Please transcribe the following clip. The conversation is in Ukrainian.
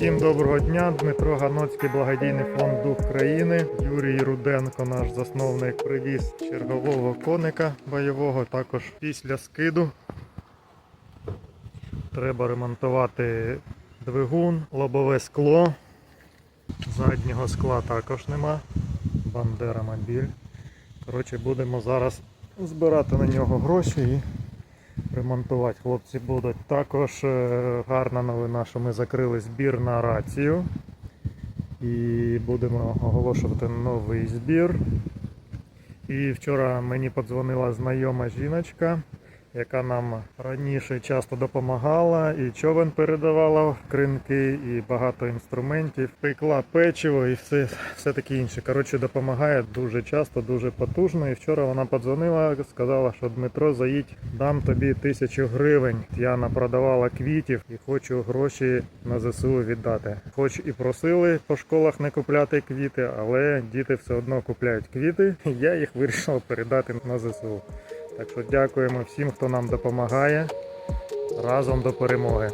Всім доброго дня. Дмитро Ганоцький, благодійний фонд Дух країни. Юрій Руденко, наш засновник, привіз чергового коника бойового. Також після скиду треба ремонтувати двигун, лобове скло. Заднього скла також нема. Бандера мобіль. Коротше, будемо зараз збирати на нього гроші і ремонтувати. Хлопці будуть. Також е, гарна новина, що ми закрили збір на рацію. І будемо оголошувати новий збір. І вчора мені подзвонила знайома жіночка, яка нам раніше часто допомагала, і човен передавала кринки, і багато інструментів, пекла печиво і все, все таке інше. Коротше, допомагає дуже часто, дуже потужно. І вчора вона подзвонила, сказала, що Дмитро, заїдь, дам тобі тисячу гривень. Я напродавала квітів і хочу гроші на ЗСУ віддати. Хоч і просили по школах не купляти квіти, але діти все одно купляють квіти. Я їх вирішив передати на ЗСУ. Так що дякуємо всім, хто нам допомагає. Разом до перемоги.